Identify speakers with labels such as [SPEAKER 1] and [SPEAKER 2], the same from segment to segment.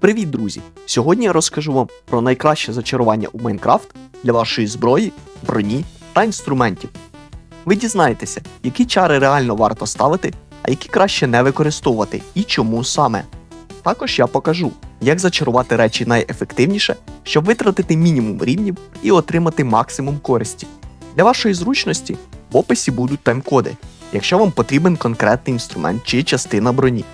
[SPEAKER 1] Привіт, друзі! Сьогодні я розкажу вам про найкраще зачарування у Майнкрафт для вашої зброї, броні та інструментів. Ви дізнаєтеся, які чари реально варто ставити, а які краще не використовувати і чому саме. Також я покажу, як зачарувати речі найефективніше, щоб витратити мінімум рівнів і отримати максимум користі. Для вашої зручності в описі будуть тайм-коди, якщо вам потрібен конкретний інструмент чи частина броні.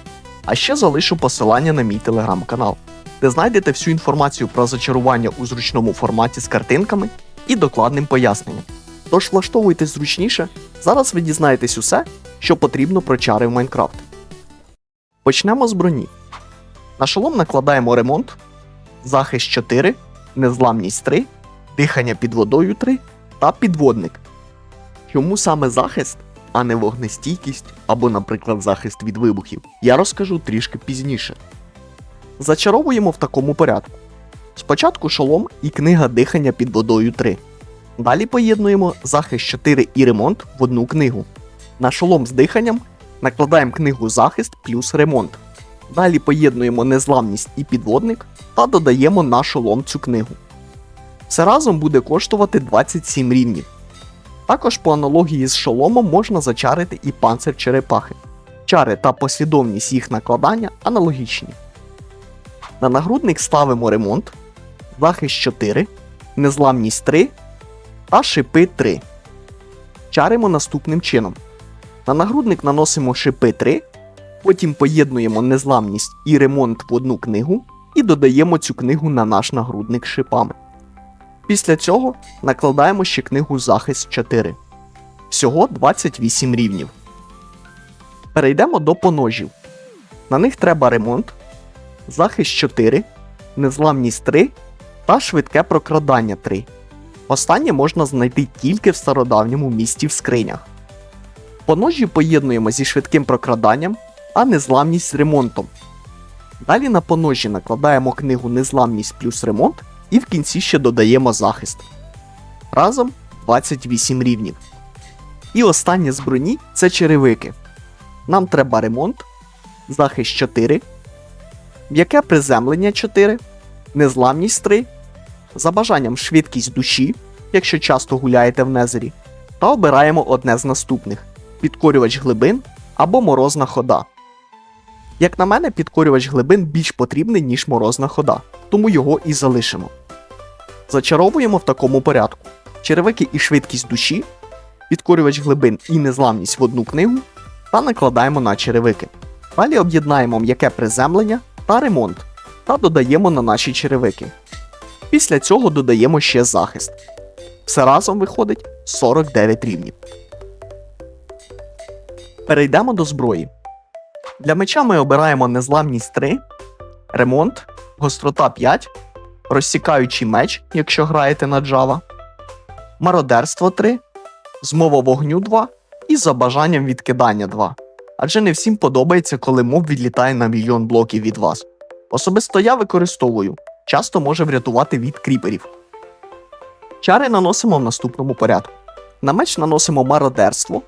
[SPEAKER 1] А ще залишу посилання на мій телеграм-канал, де знайдете всю інформацію про зачарування у зручному форматі з картинками і докладним поясненням. Тож влаштовуйтесь зручніше, зараз ви дізнаєтесь усе, що потрібно про чари в Майнкрафт. Почнемо з броні. На шолом накладаємо ремонт, захист 4, незламність 3, дихання під водою 3 та підводник. Чому саме захист, а не вогнестійкість або, наприклад, захист від вибухів, я розкажу трішки пізніше. Зачаровуємо в такому порядку. Спочатку шолом і книга дихання під водою 3. Далі поєднуємо захист 4 і ремонт в одну книгу. На шолом з диханням накладаємо книгу захист плюс ремонт. Далі поєднуємо незламність і підводник та додаємо на шолом цю книгу. Все разом буде коштувати 27 рівнів. Також по аналогії з шоломом можна зачарити і панцир черепахи. Чари та послідовність їх накладання аналогічні. На нагрудник ставимо ремонт, захист 4, незламність 3 та шипи 3. Чаримо наступним чином. На нагрудник наносимо шипи 3, потім поєднуємо незламність і ремонт в одну книгу і додаємо цю книгу на наш нагрудник шипами. Після цього накладаємо ще книгу Захист 4. Всього 28 рівнів. Перейдемо до поножів. На них треба ремонт, захист 4, незламність 3 та швидке прокрадання 3. Останнє можна знайти тільки в стародавньому місті в скринях. Поножі поєднуємо зі швидким прокраданням, а незламність з ремонтом. Далі на поножі накладаємо книгу Незламність плюс ремонт і в кінці ще додаємо захист. Разом 28 рівнів. І останнє з це черевики. Нам треба ремонт, захист 4, м'яке приземлення 4, незламність 3, за бажанням швидкість душі, якщо часто гуляєте в незері, та обираємо одне з наступних підкорювач глибин або морозна хода. Як на мене, підкорювач глибин більш потрібний, ніж морозна хода, тому його і залишимо. Зачаровуємо в такому порядку: черевики і швидкість душі, підкорювач глибин і незламність в одну книгу та накладаємо на черевики. Далі об'єднаємо м'яке приземлення та ремонт та додаємо на наші черевики. Після цього додаємо ще захист. Все разом виходить 49 рівнів. Перейдемо до зброї. Для меча ми обираємо незламність 3, ремонт, гострота 5, розсікаючий меч, якщо граєте на Java, мародерство 3, змова вогню 2 і за бажанням відкидання 2. Адже не всім подобається, коли моб відлітає на мільйон блоків від вас. Особисто я використовую, часто може врятувати від кріперів. Чари наносимо в наступному порядку. На меч наносимо мародерство,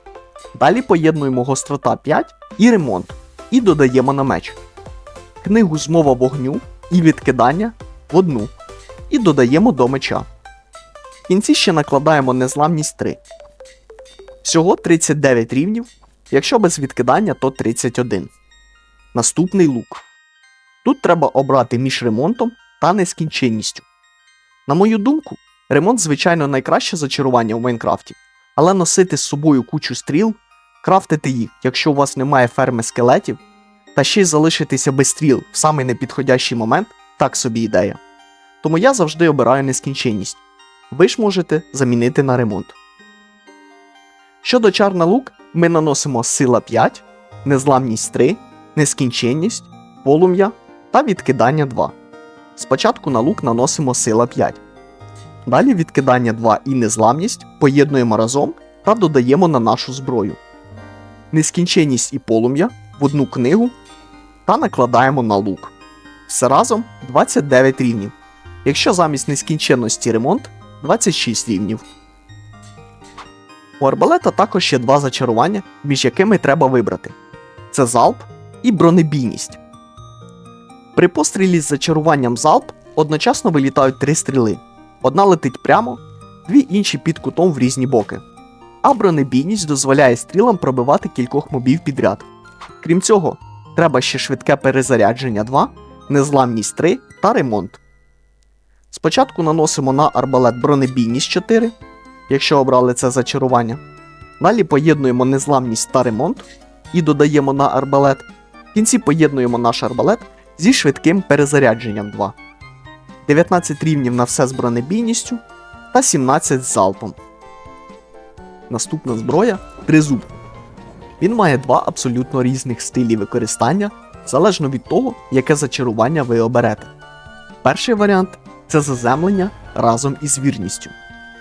[SPEAKER 1] далі поєднуємо гострота 5 і ремонт, і додаємо на меч. Книгу змова вогню і відкидання в одну, і додаємо до меча. В кінці ще накладаємо незламність 3. Всього 39 рівнів, якщо без відкидання, то 31. Наступний лук. Тут треба обрати між ремонтом та нескінченністю. На мою думку, ремонт, звичайно, найкраще зачарування у Майнкрафті, але носити з собою кучу стріл, крафтити їх, якщо у вас немає ферми скелетів, та ще й залишитися без стріл в самий непідходящий момент так собі ідея. Тому я завжди обираю нескінченність. Ви ж можете замінити на ремонт. Щодо чар на лук, ми наносимо сила 5, незламність 3, нескінченність, полум'я та відкидання 2. Спочатку на лук наносимо сила 5. Далі відкидання 2 і незламність поєднуємо разом та додаємо на нашу зброю. Нескінченність і полум'я в одну книгу та накладаємо на лук. Все разом 29 рівнів. Якщо замість нескінченності ремонт 26 рівнів. У арбалета також є два зачарування, між якими треба вибрати: це залп і бронебійність. При пострілі з зачаруванням залп одночасно вилітають три стріли. Одна летить прямо, дві інші під кутом в різні боки. А бронебійність дозволяє стрілам пробивати кількох мобів підряд. Крім цього, треба ще швидке перезарядження 2, незламність 3 та ремонт. Спочатку наносимо на арбалет бронебійність 4, якщо обрали це зачарування. Далі поєднуємо незламність та ремонт і додаємо на арбалет. В кінці поєднуємо наш арбалет зі швидким перезарядженням 2. 19 рівнів на все з бронебійністю та 17 з залпом. Наступна зброя тризуб. Він має два абсолютно різних стилі використання, залежно від того, яке зачарування ви оберете. Перший варіант це заземлення разом із вірністю.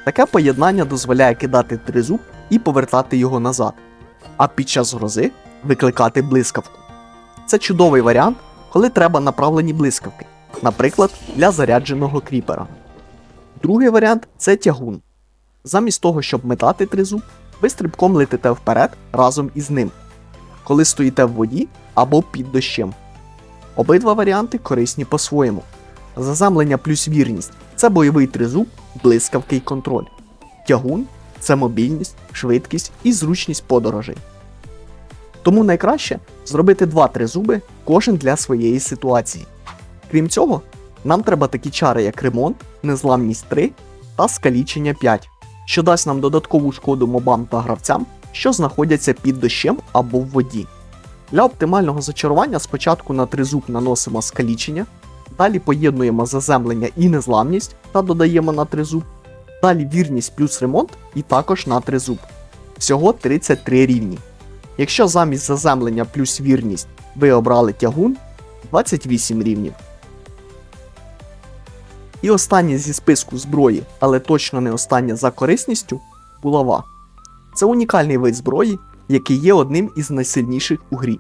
[SPEAKER 1] Таке поєднання дозволяє кидати тризуб і повертати його назад, а під час грози викликати блискавку. Це чудовий варіант, коли треба направлені блискавки, наприклад, для зарядженого кріпера. Другий варіант це тягун. Замість того, щоб метати тризуб, ви стрибком летите вперед разом із ним, коли стоїте в воді або під дощем. Обидва варіанти корисні по-своєму. Заземлення плюс вірність це бойовий тризуб, блискавки й контроль. Тягун це мобільність, швидкість і зручність подорожей. Тому найкраще зробити два тризуби, кожен для своєї ситуації. Крім цього, нам треба такі чари, як ремонт, незламність 3 та скалічення 5, що дасть нам додаткову шкоду мобам та гравцям, що знаходяться під дощем або в воді. Для оптимального зачарування спочатку на тризуб наносимо скалічення, далі поєднуємо заземлення і незламність та додаємо на тризуб, далі вірність плюс ремонт і також на тризуб. Всього 33 рівні. Якщо замість заземлення плюс вірність ви обрали тягун 28 рівнів. І останнє зі списку зброї, але точно не останнє за корисністю булава. Це унікальний вид зброї, який є одним із найсильніших у грі.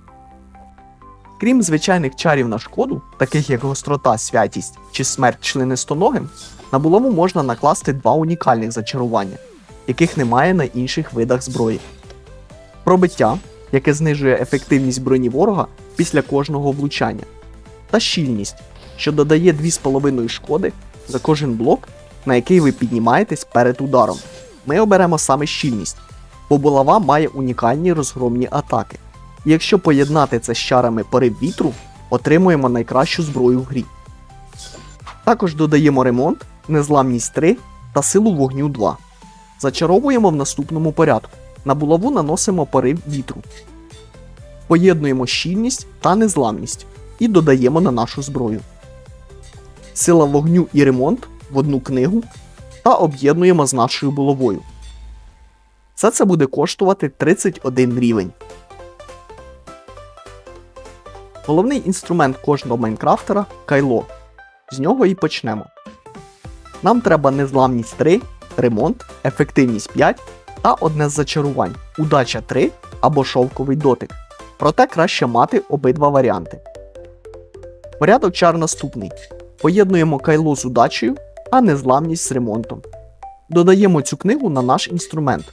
[SPEAKER 1] Крім звичайних чарів на шкоду, таких як гострота, святість чи смерть членистоногим, на булаву можна накласти два унікальних зачарування, яких немає на інших видах зброї. Пробиття, яке знижує ефективність броні ворога після кожного влучання, та щільність, що додає 2,5 шкоди за кожен блок, на який ви піднімаєтесь перед ударом. Ми оберемо саме щільність, бо булава має унікальні розгромні атаки. І якщо поєднати це з чарами порив вітру, отримуємо найкращу зброю в грі. Також додаємо ремонт, незламність 3 та силу вогню 2. Зачаровуємо в наступному порядку. На булаву наносимо порив вітру. Поєднуємо щільність та незламність і додаємо на нашу зброю. Сила вогню і ремонт в одну книгу та об'єднуємо з нашою булавою. Все це буде коштувати 31 рівень. Головний інструмент кожного майнкрафтера кайло. З нього і почнемо. Нам треба незламність 3, ремонт, ефективність 5 та одне з зачарувань удача 3 або шовковий дотик. Проте краще мати обидва варіанти. Порядок чар наступний. Поєднуємо кайло з удачею, а незламність з ремонтом. Додаємо цю книгу на наш інструмент.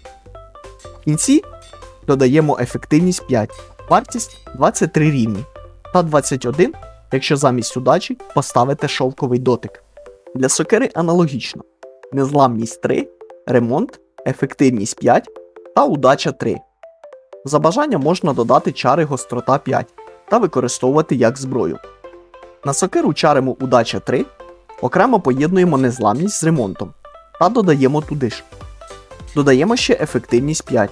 [SPEAKER 1] В кінці додаємо ефективність 5, вартість 23 рівні та 21, якщо замість удачі поставите шовковий дотик. Для сокири аналогічно: незламність 3, ремонт, ефективність 5 та удача 3. За бажання можна додати чари гострота 5 та використовувати як зброю. На сокиру чаримо удача 3, окремо поєднуємо незламність з ремонтом та додаємо туди ж. Додаємо ще ефективність 5.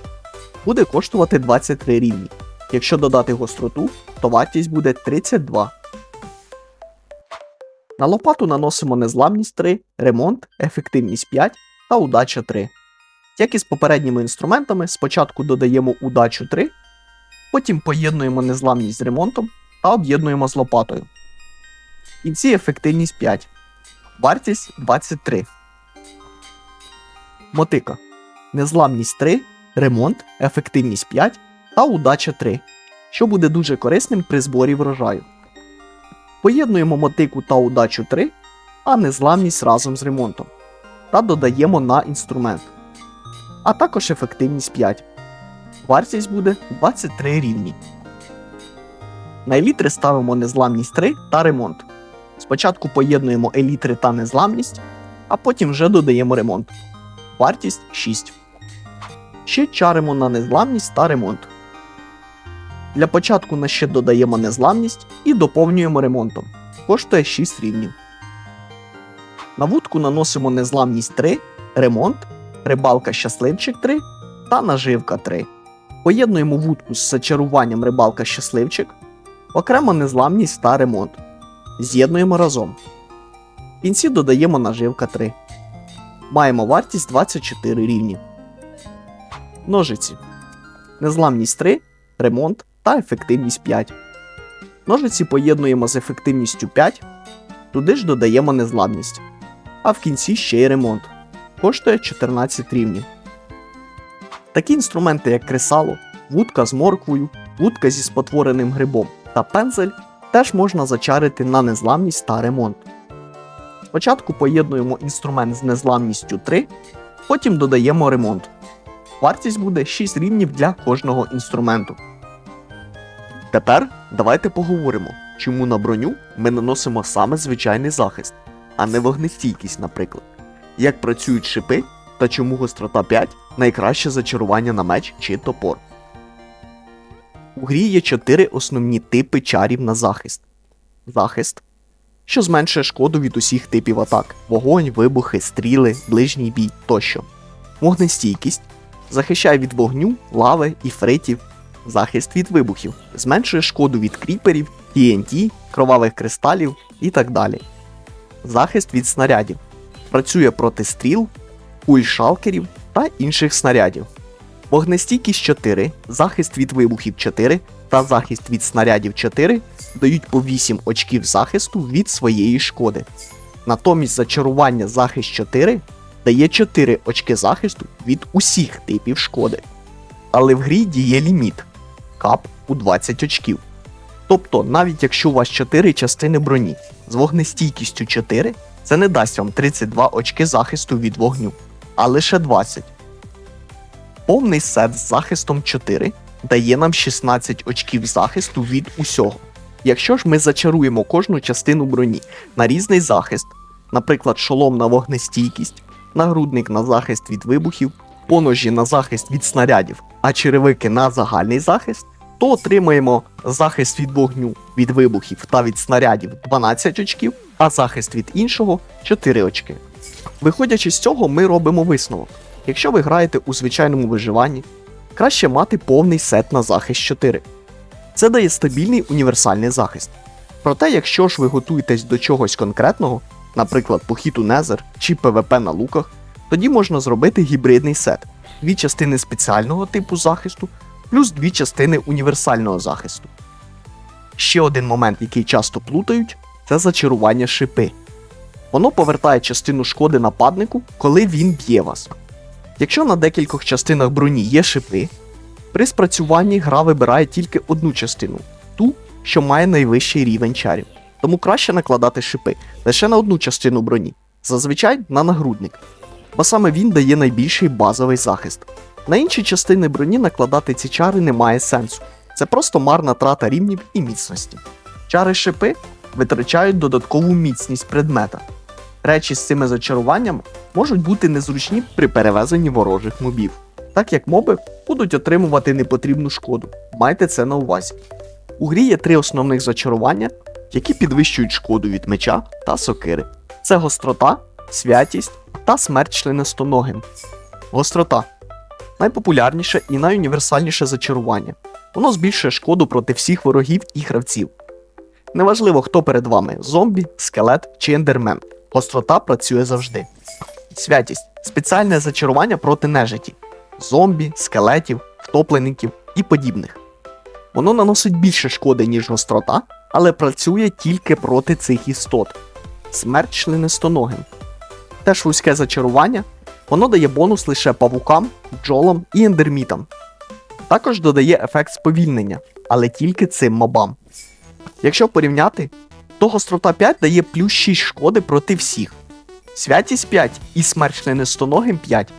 [SPEAKER 1] Буде коштувати 23 рівні. Якщо додати гостроту, то вартість буде 32. На лопату наносимо незламність 3, ремонт, ефективність 5 та удача 3. Як і з попередніми інструментами, спочатку додаємо удачу 3, потім поєднуємо незламність з ремонтом та об'єднуємо з лопатою. В кінці ефективність 5. Вартість 23. Мотика. Незламність 3, ремонт, ефективність 5 та удача 3, що буде дуже корисним при зборі врожаю. Поєднуємо мотику та удачу 3, а незламність разом з ремонтом. Та додаємо на інструмент. А також ефективність 5. Вартість буде 23 рівні. На елітри ставимо незламність 3 та ремонт. Спочатку поєднуємо елітри та незламність, а потім вже додаємо ремонт. Вартість 6. Ще чаримо на незламність та ремонт. Для початку на ще додаємо незламність і доповнюємо ремонтом. Коштує 6 рівнів. На вудку наносимо незламність 3, ремонт, рибалка щасливчик 3 та наживка 3. Поєднуємо вудку з зачаруванням рибалка щасливчик, окремо незламність та ремонт. З'єднуємо разом. В кінці додаємо наживка 3. Маємо вартість 24 рівні. Ножиці. Незламність 3, ремонт та ефективність 5. Ножиці поєднуємо з ефективністю 5, туди ж додаємо незламність. А в кінці ще й ремонт. Коштує 14 рівнів. Такі інструменти, як кресало, вудка з морквою, вудка зі спотвореним грибом та пензель теж можна зачарити на незламність та ремонт. Спочатку поєднуємо інструмент з незламністю 3, потім додаємо ремонт. Вартість буде 6 рівнів для кожного інструменту. Тепер давайте поговоримо, чому на броню ми наносимо саме звичайний захист, а не вогнестійкість, наприклад. Як працюють шипи та чому гострота 5 найкраще зачарування на меч чи топор. У грі є 4 основні типи чарів на захист. Захист, що зменшує шкоду від усіх типів атак: вогонь, вибухи, стріли, ближній бій тощо. Вогнестійкість захищає від вогню, лави, іфритів, захист від вибухів, зменшує шкоду від кріперів, TNT, кровавих кристалів і так далі. Захист від снарядів працює проти стріл, куль шалкерів та інших снарядів. Вогнестійкість 4, захист від вибухів 4 та захист від снарядів 4 дають по 8 очків захисту від своєї шкоди. Натомість зачарування захист 4 дає 4 очки захисту від усіх типів шкоди. Але в грі діє ліміт кап у 20 очків. Тобто, навіть якщо у вас 4 частини броні з вогнестійкістю 4, це не дасть вам 32 очки захисту від вогню, а лише 20. Повний сет з захистом 4 дає нам 16 очків захисту від усього. Якщо ж ми зачаруємо кожну частину броні на різний захист, наприклад, шолом на вогнестійкість, нагрудник на захист від вибухів, поножі на захист від снарядів, а черевики на загальний захист, то отримаємо захист від вогню, від вибухів та від снарядів 12 очків, а захист від іншого 4 очки. Виходячи з цього, ми робимо висновок. Якщо ви граєте у звичайному виживанні, краще мати повний сет на захист 4. Це дає стабільний універсальний захист. Проте, якщо ж ви готуєтесь до чогось конкретного, наприклад, похід у Незер чи ПВП на луках, тоді можна зробити гібридний сет: дві частини спеціального типу захисту, плюс дві частини універсального захисту. Ще один момент, який часто плутають, це зачарування шипи. Воно повертає частину шкоди нападнику, коли він б'є вас. Якщо на декількох частинах броні є шипи, при спрацюванні гра вибирає тільки одну частину ту, що має найвищий рівень чарів. Тому краще накладати шипи лише на одну частину броні, зазвичай на нагрудник, бо саме він дає найбільший базовий захист. На інші частини броні накладати ці чари немає сенсу. Це просто марна трата рівнів і міцності. Чари шипи витрачають додаткову міцність предмета. Речі з цими зачаруваннями можуть бути незручні при перевезенні ворожих мобів, так як моби будуть отримувати непотрібну шкоду. Майте це на увазі. У грі є три основних зачарування, які підвищують шкоду від меча та сокири. Це гострота, святість та смерть членистоногим. Гострота найпопулярніше і найуніверсальніше зачарування. Воно збільшує шкоду проти всіх ворогів і гравців. Неважливо, хто перед вами зомбі, скелет чи ендермен. Гострота працює завжди. Святість спеціальне зачарування проти нежиті, зомбі, скелетів, втоплеників і подібних. Воно наносить більше шкоди, ніж гострота, але працює тільки проти цих істот. Смерть членистоногим. Теж вузьке зачарування, воно дає бонус лише павукам, бджолам і ендермітам. Також додає ефект сповільнення, але тільки цим мобам. Якщо порівняти, то гострота 5 дає плюс 6 шкоди проти всіх. Святість 5 і смерть членистоногим 5,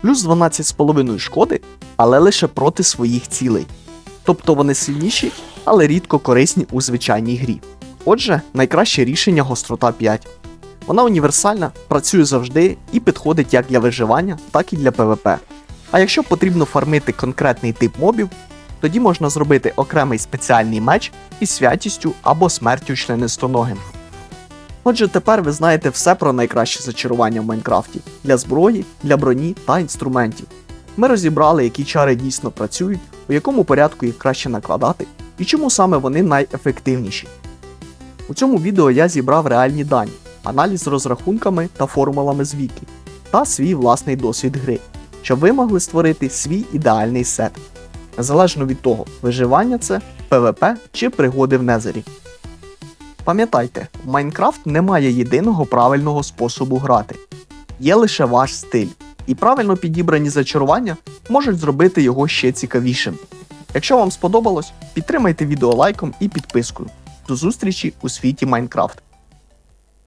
[SPEAKER 1] плюс 12,5 шкоди, але лише проти своїх цілей. Тобто вони сильніші, але рідко корисні у звичайній грі. Отже, найкраще рішення гострота 5. Вона універсальна, працює завжди і підходить як для виживання, так і для ПВП. А якщо потрібно фармити конкретний тип мобів, тоді можна зробити окремий спеціальний меч із святістю або смертю членистоногим. Отже, тепер ви знаєте все про найкраще зачарування в Майнкрафті для зброї, для броні та інструментів. Ми розібрали, які чари дійсно працюють, у якому порядку їх краще накладати і чому саме вони найефективніші. У цьому відео я зібрав реальні дані, аналіз з розрахунками та формулами з та свій власний досвід гри, щоб ви могли створити свій ідеальний сет. Незалежно від того, виживання це, ПВП чи пригоди в Незері. Пам'ятайте, в Майнкрафт немає єдиного правильного способу грати, є лише ваш стиль, і правильно підібрані зачарування можуть зробити його ще цікавішим. Якщо вам сподобалось, підтримайте відео лайком і підпискою. До зустрічі у світі Майнкрафт.